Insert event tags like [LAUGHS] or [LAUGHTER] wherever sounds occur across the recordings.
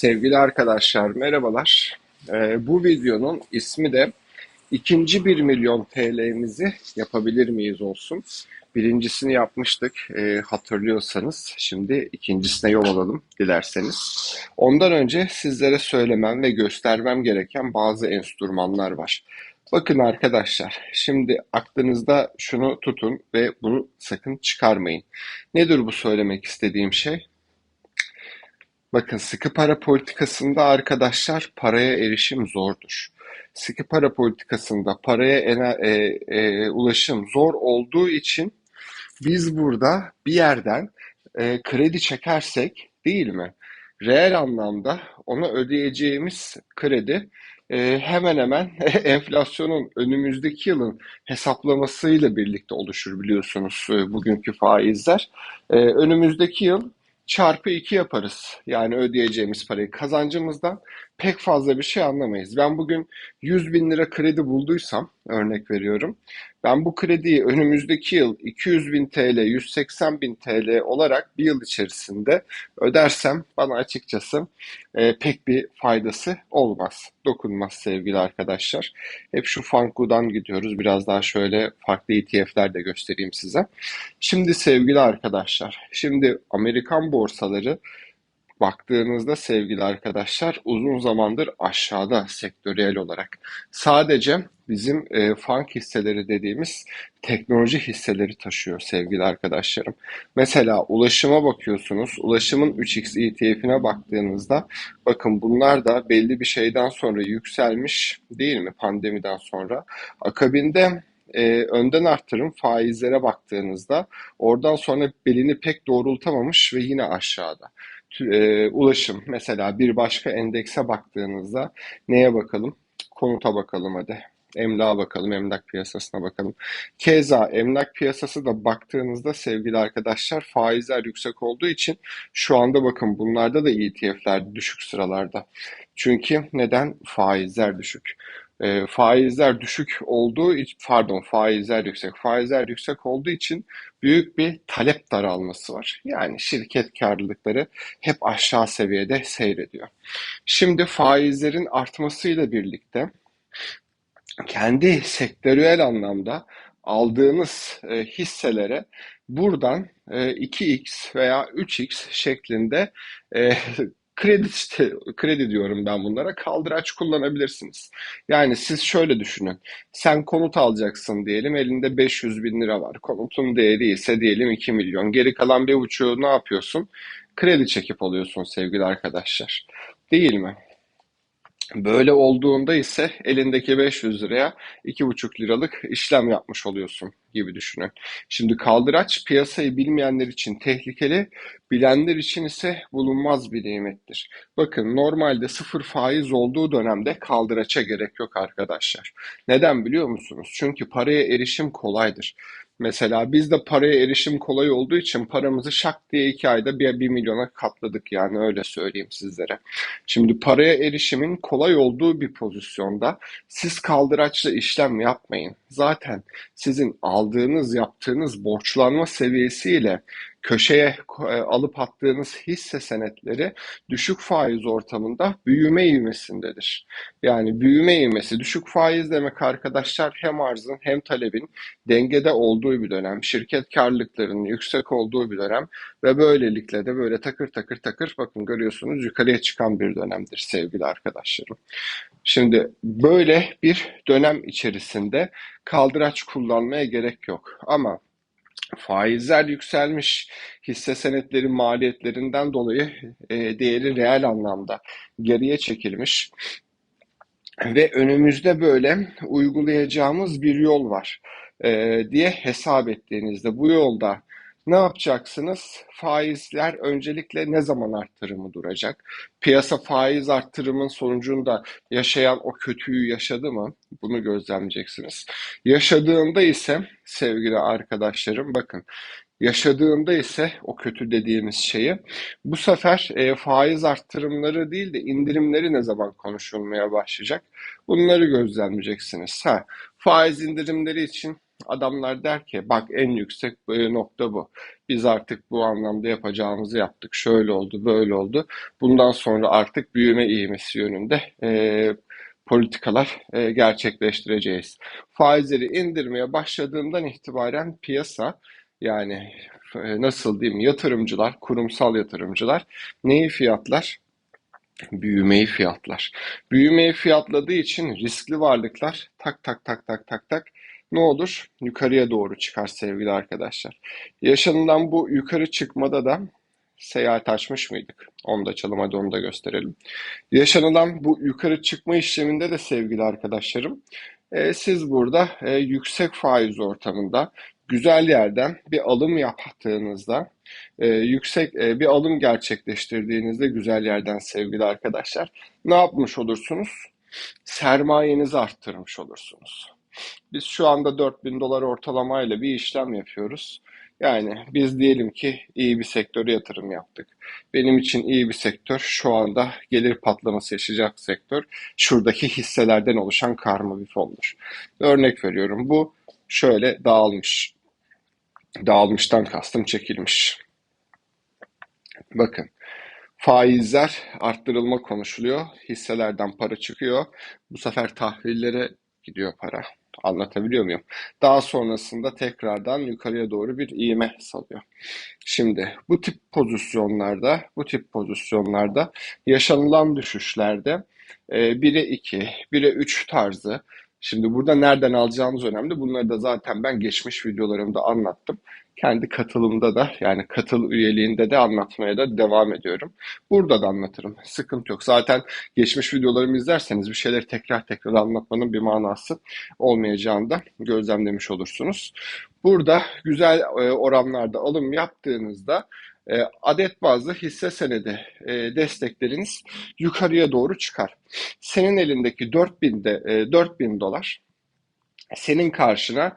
Sevgili arkadaşlar merhabalar. Ee, bu videonun ismi de ikinci 1 milyon TL'mizi yapabilir miyiz olsun. Birincisini yapmıştık e, hatırlıyorsanız. Şimdi ikincisine yol alalım dilerseniz. Ondan önce sizlere söylemem ve göstermem gereken bazı enstrümanlar var. Bakın arkadaşlar, şimdi aklınızda şunu tutun ve bunu sakın çıkarmayın. Nedir bu söylemek istediğim şey? Bakın sıkı para politikasında arkadaşlar paraya erişim zordur. Sıkı para politikasında paraya ene- e, e, ulaşım zor olduğu için biz burada bir yerden e, kredi çekersek değil mi? Reel anlamda ona ödeyeceğimiz kredi e, hemen hemen [LAUGHS] enflasyonun önümüzdeki yılın hesaplamasıyla birlikte oluşur biliyorsunuz e, bugünkü faizler. E, önümüzdeki yıl çarpı 2 yaparız. Yani ödeyeceğimiz parayı kazancımızdan pek fazla bir şey anlamayız. Ben bugün 100 bin lira kredi bulduysam örnek veriyorum. Ben bu krediyi önümüzdeki yıl 200 bin TL, 180 bin TL olarak bir yıl içerisinde ödersem bana açıkçası e, pek bir faydası olmaz, dokunmaz sevgili arkadaşlar. Hep şu Fanku'dan gidiyoruz. Biraz daha şöyle farklı ETF'ler de göstereyim size. Şimdi sevgili arkadaşlar, şimdi Amerikan borsaları baktığınızda sevgili arkadaşlar uzun zamandır aşağıda sektörel olarak. Sadece bizim e, funk hisseleri dediğimiz teknoloji hisseleri taşıyor sevgili arkadaşlarım. Mesela ulaşıma bakıyorsunuz. Ulaşımın 3x ETF'ine baktığınızda bakın bunlar da belli bir şeyden sonra yükselmiş değil mi pandemiden sonra. Akabinde e, önden arttırım faizlere baktığınızda oradan sonra belini pek doğrultamamış ve yine aşağıda e, ulaşım mesela bir başka endekse baktığınızda neye bakalım? Konuta bakalım hadi. Emlağa bakalım, emlak piyasasına bakalım. Keza emlak piyasası da baktığınızda sevgili arkadaşlar faizler yüksek olduğu için şu anda bakın bunlarda da ETF'ler düşük sıralarda. Çünkü neden? Faizler düşük. E, faizler düşük olduğu pardon faizler yüksek. Faizler yüksek olduğu için büyük bir talep daralması var. Yani şirket karlılıkları hep aşağı seviyede seyrediyor. Şimdi faizlerin artmasıyla birlikte kendi sektörel anlamda aldığınız e, hisselere buradan e, 2x veya 3x şeklinde e, kredi kredi diyorum ben bunlara kaldıraç kullanabilirsiniz. Yani siz şöyle düşünün. Sen konut alacaksın diyelim elinde 500 bin lira var. Konutun değeri ise diyelim 2 milyon. Geri kalan bir buçuğu ne yapıyorsun? Kredi çekip alıyorsun sevgili arkadaşlar. Değil mi? Böyle olduğunda ise elindeki 500 liraya 2,5 liralık işlem yapmış oluyorsun gibi düşünün. Şimdi kaldıraç piyasayı bilmeyenler için tehlikeli, bilenler için ise bulunmaz bir nimettir. Bakın normalde sıfır faiz olduğu dönemde kaldıraça gerek yok arkadaşlar. Neden biliyor musunuz? Çünkü paraya erişim kolaydır. Mesela biz de paraya erişim kolay olduğu için paramızı şak diye iki ayda bir, bir milyona katladık yani öyle söyleyeyim sizlere. Şimdi paraya erişimin kolay olduğu bir pozisyonda siz kaldıraçla işlem yapmayın. Zaten sizin aldığınız yaptığınız borçlanma seviyesiyle köşeye e, alıp attığınız hisse senetleri düşük faiz ortamında büyüme ivmesindedir. Yani büyüme ivmesi düşük faiz demek arkadaşlar hem arzın hem talebin dengede olduğu bir dönem, şirket karlılıklarının yüksek olduğu bir dönem ve böylelikle de böyle takır takır takır bakın görüyorsunuz yukarıya çıkan bir dönemdir sevgili arkadaşlarım. Şimdi böyle bir dönem içerisinde kaldıraç kullanmaya gerek yok ama faizler yükselmiş, hisse senetleri maliyetlerinden dolayı e, değeri reel anlamda geriye çekilmiş ve önümüzde böyle uygulayacağımız bir yol var e, diye hesap ettiğinizde bu yolda ne yapacaksınız? Faizler öncelikle ne zaman arttırımı duracak? Piyasa faiz arttırımın sonucunda yaşayan o kötüyü yaşadı mı? Bunu gözlemleyeceksiniz. Yaşadığında ise sevgili arkadaşlarım bakın Yaşadığında ise o kötü dediğimiz şeyi bu sefer e, faiz arttırımları değil de indirimleri ne zaman konuşulmaya başlayacak? Bunları gözlemleyeceksiniz. Ha, faiz indirimleri için adamlar der ki bak en yüksek e, nokta bu. Biz artık bu anlamda yapacağımızı yaptık. Şöyle oldu, böyle oldu. Bundan sonra artık büyüme ivmesi yönünde e, politikalar e, gerçekleştireceğiz. Faizleri indirmeye başladığından itibaren piyasa yani e, nasıl diyeyim yatırımcılar, kurumsal yatırımcılar neyi fiyatlar? Büyümeyi fiyatlar. Büyümeyi fiyatladığı için riskli varlıklar tak tak tak tak tak tak ne olur? Yukarıya doğru çıkar sevgili arkadaşlar. Yaşanılan bu yukarı çıkmada da seyahat açmış mıydık? Onu da açalım hadi onu da gösterelim. Yaşanılan bu yukarı çıkma işleminde de sevgili arkadaşlarım e, siz burada e, yüksek faiz ortamında güzel yerden bir alım yaptığınızda e, yüksek e, bir alım gerçekleştirdiğinizde güzel yerden sevgili arkadaşlar ne yapmış olursunuz? Sermayenizi arttırmış olursunuz. Biz şu anda 4000 dolar ortalamayla bir işlem yapıyoruz. Yani biz diyelim ki iyi bir sektöre yatırım yaptık. Benim için iyi bir sektör şu anda gelir patlaması yaşayacak sektör. Şuradaki hisselerden oluşan karma bir fondur. Örnek veriyorum bu şöyle dağılmış. Dağılmıştan kastım çekilmiş. Bakın faizler arttırılma konuşuluyor. Hisselerden para çıkıyor. Bu sefer tahvillere gidiyor para. Anlatabiliyor muyum? Daha sonrasında tekrardan yukarıya doğru bir iğme salıyor. Şimdi bu tip pozisyonlarda, bu tip pozisyonlarda yaşanılan düşüşlerde 1'e 2, 1'e 3 tarzı Şimdi burada nereden alacağınız önemli. Bunları da zaten ben geçmiş videolarımda anlattım. Kendi katılımda da yani katıl üyeliğinde de anlatmaya da devam ediyorum. Burada da anlatırım. Sıkıntı yok. Zaten geçmiş videolarımı izlerseniz bir şeyleri tekrar tekrar anlatmanın bir manası olmayacağını da gözlemlemiş olursunuz. Burada güzel e, oranlarda alım yaptığınızda e, adet bazlı hisse senedi e, destekleriniz yukarıya doğru çıkar. Senin elindeki 4000 de 4000 dolar senin karşına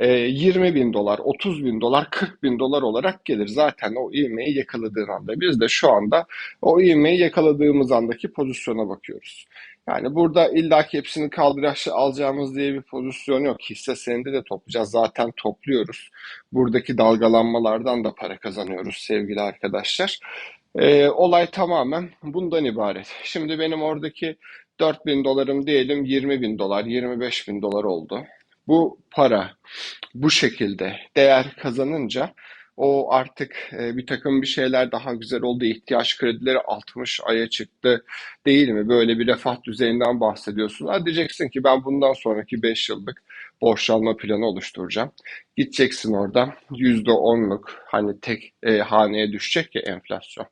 20 e, bin dolar, 30 bin dolar, 40 bin dolar olarak gelir. Zaten o ivmeyi yakaladığın anda. Biz de şu anda o ivmeyi yakaladığımız andaki pozisyona bakıyoruz. Yani burada illaki hepsini kaldıraçlı alacağımız diye bir pozisyon yok. Hisse senedi de toplayacağız. Zaten topluyoruz. Buradaki dalgalanmalardan da para kazanıyoruz sevgili arkadaşlar. Ee, olay tamamen bundan ibaret. Şimdi benim oradaki 4 bin dolarım diyelim 20 bin dolar, 25 bin dolar oldu. Bu para bu şekilde değer kazanınca o artık e, bir takım bir şeyler daha güzel oldu. İhtiyaç kredileri 60 aya çıktı değil mi? Böyle bir refah düzeyinden bahsediyorsun. Ha diyeceksin ki ben bundan sonraki 5 yıllık borçlanma planı oluşturacağım. Gideceksin orada %10'luk hani tek e, haneye düşecek ya enflasyon.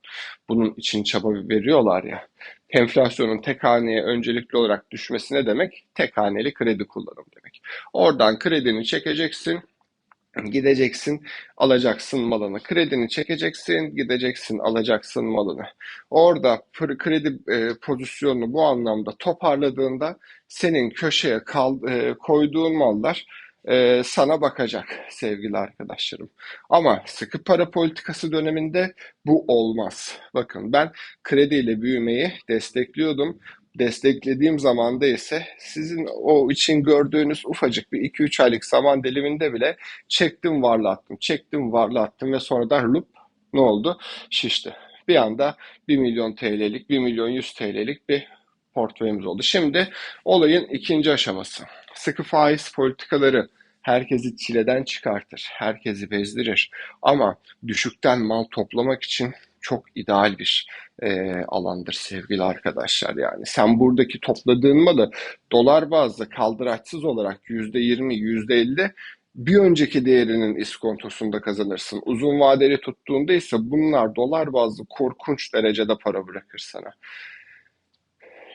Bunun için çaba veriyorlar ya. Enflasyonun tek haneye öncelikli olarak düşmesi ne demek? Tek haneli kredi kullanım demek. Oradan kredini çekeceksin Gideceksin, alacaksın malını. Kredini çekeceksin, gideceksin, alacaksın malını. Orada kredi e, pozisyonunu bu anlamda toparladığında senin köşeye kal, e, koyduğun mallar e, sana bakacak sevgili arkadaşlarım. Ama sıkı para politikası döneminde bu olmaz. Bakın ben krediyle büyümeyi destekliyordum desteklediğim zamanda ise sizin o için gördüğünüz ufacık bir 2-3 aylık zaman diliminde bile çektim varlattım, çektim varlattım ve sonradan lup ne oldu? Şişti. Bir anda 1 milyon TL'lik, 1 milyon 100 TL'lik bir portföyümüz oldu. Şimdi olayın ikinci aşaması. Sıkı faiz politikaları herkesi çileden çıkartır, herkesi bezdirir. Ama düşükten mal toplamak için çok ideal bir e, alandır sevgili arkadaşlar yani. Sen buradaki topladığın malı dolar bazlı kaldıraçsız olarak %20, %50 bir önceki değerinin iskontosunda kazanırsın. Uzun vadeli tuttuğunda ise bunlar dolar bazlı korkunç derecede para bırakır sana.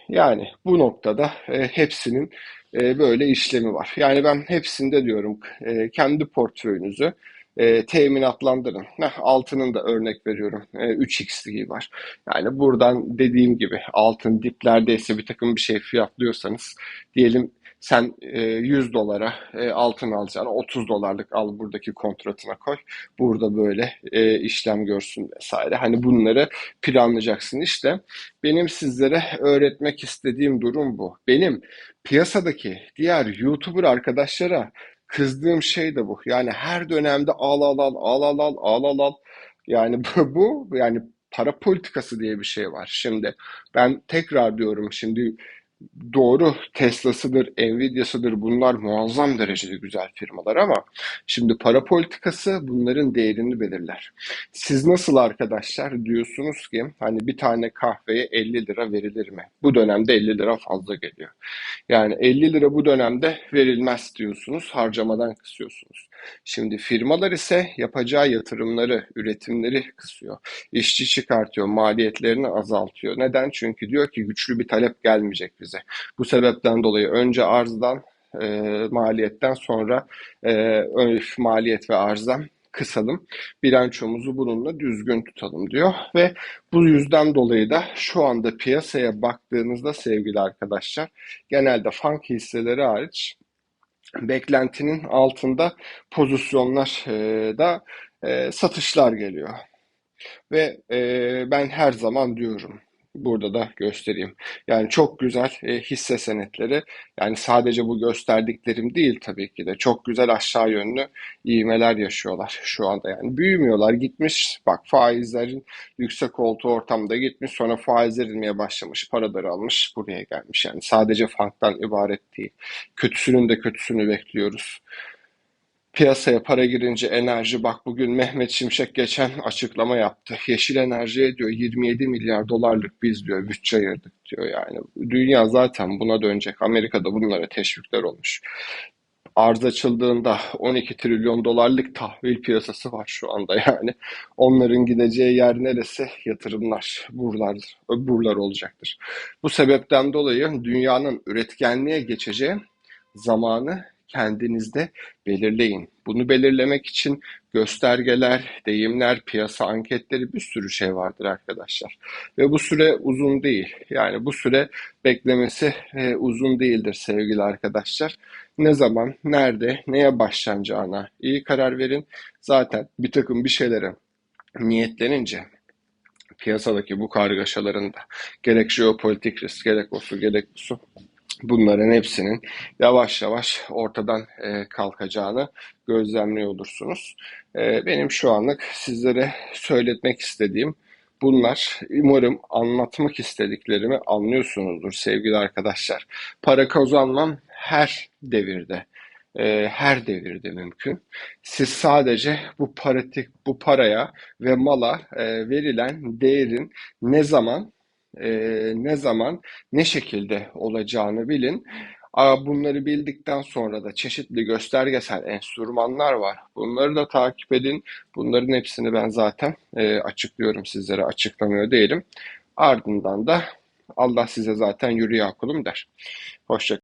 Yani bu noktada e, hepsinin e, böyle işlemi var. Yani ben hepsinde diyorum e, kendi portföyünüzü e, teminatlandırın. Heh, altının da örnek veriyorum. E, 3x'liği var. Yani buradan dediğim gibi altın diplerdeyse bir takım bir şey fiyatlıyorsanız diyelim sen e, 100 dolara e, altın alacağını 30 dolarlık al buradaki kontratına koy. Burada böyle e, işlem görsün vesaire. Hani bunları planlayacaksın işte. Benim sizlere öğretmek istediğim durum bu. Benim piyasadaki diğer YouTuber arkadaşlara kızdığım şey de bu. Yani her dönemde al al al al al al al al al. Yani [LAUGHS] bu yani para politikası diye bir şey var. Şimdi ben tekrar diyorum şimdi Doğru Tesla'sıdır, Nvidia'sıdır bunlar muazzam derecede güzel firmalar ama şimdi para politikası bunların değerini belirler. Siz nasıl arkadaşlar diyorsunuz ki hani bir tane kahveye 50 lira verilir mi? Bu dönemde 50 lira fazla geliyor. Yani 50 lira bu dönemde verilmez diyorsunuz, harcamadan kısıyorsunuz. Şimdi firmalar ise yapacağı yatırımları, üretimleri kısıyor. İşçi çıkartıyor, maliyetlerini azaltıyor. Neden? Çünkü diyor ki güçlü bir talep gelmeyecek bize. Bu sebepten dolayı önce arzdan, e, maliyetten sonra e, maliyet ve arzdan kısalım. Bilançomuzu bununla düzgün tutalım diyor ve bu yüzden dolayı da şu anda piyasaya baktığınızda sevgili arkadaşlar genelde funk hisseleri hariç beklentinin altında pozisyonlar e, da e, satışlar geliyor. Ve e, ben her zaman diyorum burada da göstereyim. Yani çok güzel e, hisse senetleri. Yani sadece bu gösterdiklerim değil tabii ki de. Çok güzel aşağı yönlü ivmeler yaşıyorlar şu anda. Yani büyümüyorlar. Gitmiş bak faizlerin yüksek olduğu ortamda gitmiş. Sonra faizler inmeye başlamış. Paraları almış. Buraya gelmiş. Yani sadece fanktan ibaret değil. Kötüsünün de kötüsünü bekliyoruz. Piyasaya para girince enerji bak bugün Mehmet Şimşek geçen açıklama yaptı. Yeşil enerjiye diyor 27 milyar dolarlık biz diyor bütçe ayırdık diyor yani. Dünya zaten buna dönecek. Amerika'da bunlara teşvikler olmuş. Arz açıldığında 12 trilyon dolarlık tahvil piyasası var şu anda yani. Onların gideceği yer neresi? Yatırımlar, buralar, buralar olacaktır. Bu sebepten dolayı dünyanın üretkenliğe geçeceği zamanı kendinizde belirleyin. Bunu belirlemek için göstergeler, deyimler, piyasa anketleri bir sürü şey vardır arkadaşlar. Ve bu süre uzun değil. Yani bu süre beklemesi e, uzun değildir sevgili arkadaşlar. Ne zaman, nerede, neye başlanacağına iyi karar verin. Zaten bir takım bir şeylere niyetlenince piyasadaki bu kargaşalarında gerek jeopolitik risk, gerek o su, gerek bu su bunların hepsinin yavaş yavaş ortadan e, kalkacağını gözlemliyor olursunuz. E, benim şu anlık sizlere söyletmek istediğim bunlar. Umarım anlatmak istediklerimi anlıyorsunuzdur sevgili arkadaşlar. Para kazanmam her devirde e, her devirde mümkün. Siz sadece bu paratik bu paraya ve mala e, verilen değerin ne zaman e, ne zaman, ne şekilde olacağını bilin. Bunları bildikten sonra da çeşitli göstergesel enstrümanlar var. Bunları da takip edin. Bunların hepsini ben zaten e, açıklıyorum sizlere, açıklamıyor değilim. Ardından da Allah size zaten yürü ya kulum der. Hoşça